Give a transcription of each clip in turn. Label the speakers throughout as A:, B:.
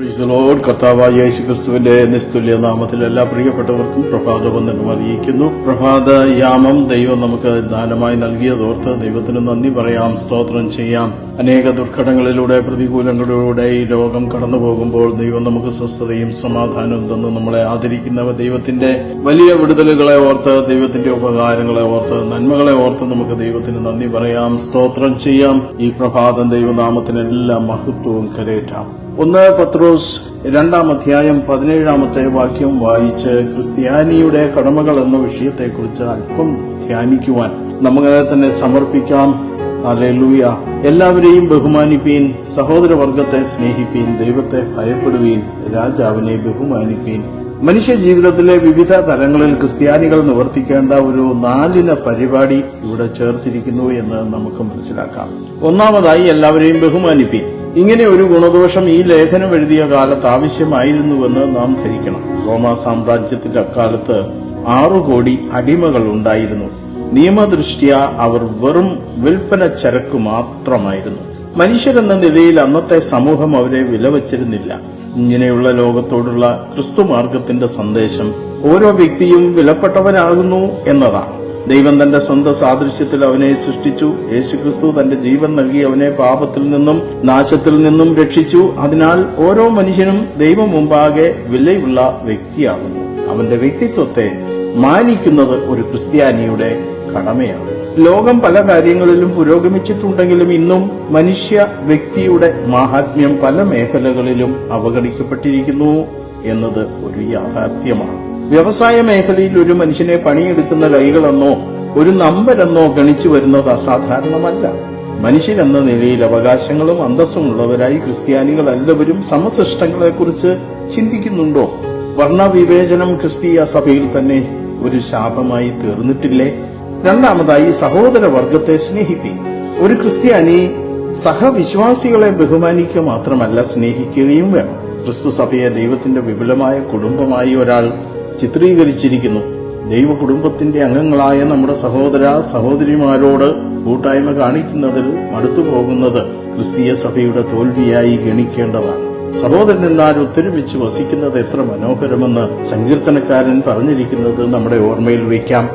A: Price load കർത്താവായ യേശു ക്രിസ്തുവിന്റെ നിസ്തുല്യ നാമത്തിൽ എല്ലാ പ്രിയപ്പെട്ടവർക്കും പ്രഭാത വന്ദനം അറിയിക്കുന്നു. പ്രഭാത യാമം ദൈവം നമുക്ക് ദാനമായി നൽകിയതോർത്ത് ദൈവത്തിന് നന്ദി പറയാം സ്തോത്രം ചെയ്യാം. അനേക ദുർഘടങ്ങളിലൂടെ പ്രതികൂലങ്ങളിലൂടെ ഈ ലോകം കടന്നു പോകുമ്പോൾ ദൈവം നമുക്ക് സ്വസ്ഥതയും സമാധാനവും തന്ന് നമ്മളെ ആദരിക്കുന്നവ ദൈവത്തിന്റെ വലിയ വിടുതലുകളെ ഓർത്ത് ദൈവത്തിന്റെ ഉപകാരങ്ങളെ ഓർത്ത് നന്മകളെ ഓർത്ത് നമുക്ക് ദൈവത്തിന് നന്ദി പറയാം സ്തോത്രം ചെയ്യാം. ഈ പ്രഭാതം ദൈവനാമത്തിന് എല്ലാ മഹത്വവും കരേറ്റാം. ഒന്ന് പത്രോസ് രണ്ടാം അധ്യായം പതിനേഴാമത്തെ വാക്യം വായിച്ച് ക്രിസ്ത്യാനിയുടെ കടമകൾ എന്ന വിഷയത്തെക്കുറിച്ച് അല്പം ധ്യാനിക്കുവാൻ നമ്മളെ തന്നെ സമർപ്പിക്കാം. അല്ലെലൂയ എല്ലാവരെയും ബഹുമാനിപ്പീൻ സഹോദരവർഗത്തെ സ്നേഹിപ്പീൻ ദൈവത്തെ ഭയപ്പെടുവീൻ രാജാവിനെ ബഹുമാനിപ്പീൻ. മനുഷ്യ ജീവിതത്തിലെ വിവിധ തലങ്ങളിൽ ക്രിസ്ത്യാനികൾ നിവർത്തിക്കേണ്ട ഒരു നാലിന പരിപാടി ഇവിടെ ചേർത്തിരിക്കുന്നു എന്ന് നമുക്ക് മനസ്സിലാക്കാം. ഒന്നാമതായി എല്ലാവരെയും ബഹുമാനിപ്പീൻ. ഇങ്ങനെ ഒരു ഗുണദോഷം ഈ ലേഖനം എഴുതിയ കാലത്ത് ആവശ്യമായിരുന്നുവെന്ന് നാം ധരിക്കണം. റോമാ സാമ്രാജ്യത്തിന്റെ അക്കാലത്ത് ആറു കോടി അടിമകൾ ഉണ്ടായിരുന്നു. നിയമദൃഷ്ട്യ അവർ വെറും വിൽപ്പന ചരക്ക് മാത്രമായിരുന്നു. മനുഷ്യരെന്ന നിലയിൽ അന്നത്തെ സമൂഹം അവരെ വിലവച്ചിരുന്നില്ല. ഇങ്ങനെയുള്ള ലോകത്തോടുള്ള ക്രിസ്തുമാർഗത്തിന്റെ സന്ദേശം ഓരോ വ്യക്തിയും വിലപ്പെട്ടവനാകുന്നു എന്നതാണ്. ദൈവം തന്റെ സ്വന്തം സാദൃശ്യത്തിൽ അവനെ സൃഷ്ടിച്ചു. യേശുക്രിസ്തു തന്റെ ജീവൻ നൽകി അവനെ പാപത്തിൽ നിന്നും നാശത്തിൽ നിന്നും രക്ഷിച്ചു. അതിനാൽ ഓരോ മനുഷ്യനും ദൈവം മുമ്പാകെ വിലയുള്ള വ്യക്തിയാകുന്നു. അവന്റെ വ്യക്തിത്വത്തെ മാനിക്കുന്നത് ഒരു ക്രിസ്ത്യാനിയുടെ കടമയാണ്. ലോകം പല കാര്യങ്ങളിലും പുരോഗമിച്ചിട്ടുണ്ടെങ്കിലും ഇന്നും മനുഷ്യ വ്യക്തിയുടെ മാഹാത്മ്യം പല മേഖലകളിലും അവഗണിക്കപ്പെട്ടിരിക്കുന്നു എന്നത് ഒരു യാഥാർത്ഥ്യമാണ്. വ്യവസായ മേഖലയിൽ ഒരു മനുഷ്യനെ പണിയെടുക്കുന്ന കൈകളെന്നോ ഒരു നമ്പരെന്നോ ഗണിച്ചു വരുന്നത് അസാധാരണമല്ല. മനുഷ്യരെന്ന നിലയിൽ അവകാശങ്ങളും അന്തസ്സും ഉള്ളവരായി ക്രിസ്ത്യാനികൾ എല്ലാവരും സമസൃഷ്ടങ്ങളെക്കുറിച്ച് ചിന്തിക്കുന്നുണ്ടോ? വർണവിവേചനം ക്രിസ്തീയ സഭയിൽ തന്നെ ഒരു ശാപമായി തീർന്നിട്ടില്ലേ? രണ്ടാമതായി സഹോദര വർഗത്തെ സ്നേഹിപ്പി. ഒരു ക്രിസ്ത്യാനി സഹവിശ്വാസികളെ ബഹുമാനിക്കുക മാത്രമല്ല സ്നേഹിക്കുകയും വേണം. ക്രിസ്തു സഭയെ ദൈവത്തിന്റെ വിപുലമായ കുടുംബമായി ഒരാൾ ചിത്രീകരിച്ചിരിക്കുന്നു. ദൈവ കുടുംബത്തിന്റെ അംഗങ്ങളായ നമ്മുടെ സഹോദര സഹോദരിമാരോട് കൂട്ടായ്മ കാണിക്കുന്നതിൽ മടുത്തു പോകുന്നത് ക്രിസ്തീയ സഭയുടെ തോൽവിയായി ഗണിക്കേണ്ടതാണ്. സഹോദരന്മാർ ഒത്തൊരുമിച്ച് വസിക്കുന്നത് എത്ര മനോഹരമെന്ന് സങ്കീർത്തനക്കാരൻ പറഞ്ഞിരിക്കുന്നത് നമ്മുടെ ഓർമ്മയിൽ വയ്ക്കാം.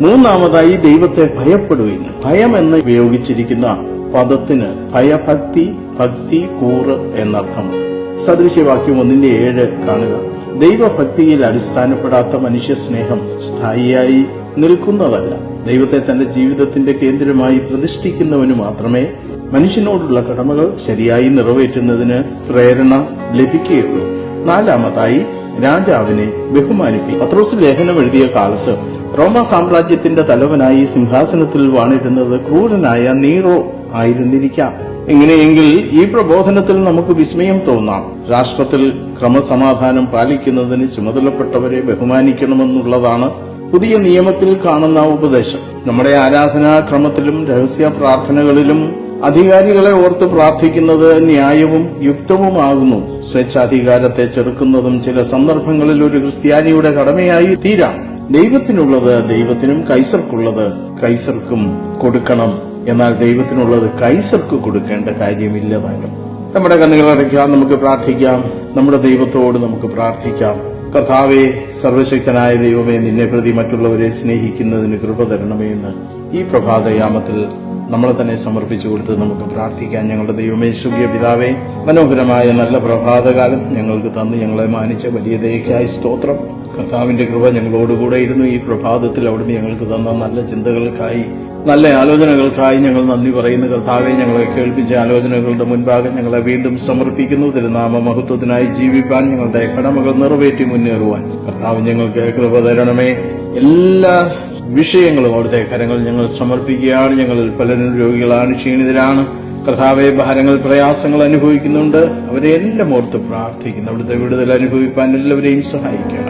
A: മൂന്നാമതായി ദൈവത്തെ ഭയപ്പെടുകയും ഭയം എന്ന് ഉപയോഗിച്ചിരിക്കുന്ന പദത്തിന് ഭയഭക്തി ഭക്തി കൂറ് എന്നർത്ഥമുണ്ട്. സദൃശ്യവാക്യം ഒന്നിന്റെ ഏഴ് കാണുക. ദൈവഭക്തിയിൽ അടിസ്ഥാനപ്പെടാത്ത മനുഷ്യ സ്നേഹം സ്ഥായിയായി നിൽക്കുന്നതല്ല. ദൈവത്തെ തന്റെ ജീവിതത്തിന്റെ കേന്ദ്രമായി പ്രതിഷ്ഠിക്കുന്നവന് മാത്രമേ മനുഷ്യനോടുള്ള കടമകൾ ശരിയായി നിറവേറ്റുന്നതിന് പ്രേരണ ലഭിക്കുകയുള്ളൂ. നാലാമതായി രാജാവിനെ ബഹുമാനിപ്പി പത്രോസ് ലേഖനം എഴുതിയ കാലത്ത് റോമ സാമ്രാജ്യത്തിന്റെ തലവനായി സിംഹാസനത്തിൽ വാണിരുന്നത് ക്രൂരനായ നീറോ ആയിരുന്നിരിക്കാം. എങ്ങനെയെങ്കിൽ ഈ പ്രബോധനത്തിൽ നമുക്ക് വിസ്മയം തോന്നാം. രാഷ്ട്രത്തിൽ ക്രമസമാധാനം പാലിക്കുന്നതിന് ചുമതലപ്പെട്ടവരെ ബഹുമാനിക്കണമെന്നുള്ളതാണ് പുതിയ നിയമത്തിൽ കാണുന്ന ഉപദേശം. നമ്മുടെ ആരാധനാക്രമത്തിലും രഹസ്യ പ്രാർത്ഥനകളിലും അധികാരികളെ ഓർത്ത് പ്രാർത്ഥിക്കുന്നത് ന്യായവും യുക്തവുമാകുന്നു. സ്വേച്ഛാധികാരത്തെ ചെറുക്കുന്നതും ചില സന്ദർഭങ്ങളിൽ ഒരു ക്രിസ്ത്യാനിയുടെ കടമയായി തീരാം. ദൈവത്തിനുള്ളത് ദൈവത്തിനും കൈസർക്കുള്ളത് കൈസർക്കും കൊടുക്കണം. എന്നാൽ ദൈവത്തിനുള്ളത് കൈസർക്ക് കൊടുക്കേണ്ട കാര്യമില്ല താനും നമ്മുടെ കണ്ണുകൾ അടയ്ക്കാം നമുക്ക് പ്രാർത്ഥിക്കാം നമ്മുടെ ദൈവത്തോട് നമുക്ക് പ്രാർത്ഥിക്കാം. കഥാവെ സർവശക്തനായ ദൈവമേ നിന്നെ പ്രതി മറ്റുള്ളവരെ സ്നേഹിക്കുന്നതിന് കൃപ തരണമേ എന്ന് ഈ പ്രഭാതയാമത്തിൽ നമ്മളെ തന്നെ സമർപ്പിച്ചു കൊടുത്ത് നമുക്ക് പ്രാർത്ഥിക്കാം. ഞങ്ങളുടെ ദൈവമേ സുഖ്യ പിതാവേ മനോഹരമായ നല്ല പ്രഭാതകാലം ഞങ്ങൾക്ക് തന്ന്. ഞങ്ങളെ മാനിച്ച വലിയ ദയക്കായി സ്തോത്രം. കർത്താവിന്റെ കൃപ ഞങ്ങളോടുകൂടെ ഇരുന്നു. ഈ പ്രഭാതത്തിൽ അവിടുന്ന് ഞങ്ങൾക്ക് തന്ന നല്ല ചിന്തകൾക്കായി നല്ല ആലോചനകൾക്കായി ഞങ്ങൾ നന്ദി പറയുന്നു. കർത്താവെ ഞങ്ങളെ കേൾപ്പിച്ച ആലോചനകളുടെ മുൻപാകെ ഞങ്ങളെ വീണ്ടും സമർപ്പിക്കുന്നു. തിരുനാമ മഹത്വത്തിനായി ജീവിപ്പാൻ ഞങ്ങളുടെ കടമകൾ നിറവേറ്റി മുന്നേറുവാൻ. കർത്താവ് ഞങ്ങൾക്ക് കൃപ തരണമേ. എല്ലാ വിഷയങ്ങളും അവിടുത്തെ കരങ്ങൾ ഞങ്ങൾ സമർപ്പിക്കുകയാണ്. ഞങ്ങളിൽ പലരും രോഗികളാണ് ക്ഷീണിതരാണ്. കർത്താവെ ഭാരങ്ങൾ പ്രയാസങ്ങൾ അനുഭവിക്കുന്നുണ്ട്. അവരെ എല്ലാം ഓർത്ത് പ്രാർത്ഥിക്കുന്നു. അവിടുത്തെ വിടുതൽ അനുഭവിപ്പാൻ എല്ലാവരെയും സഹായിക്കണമേ.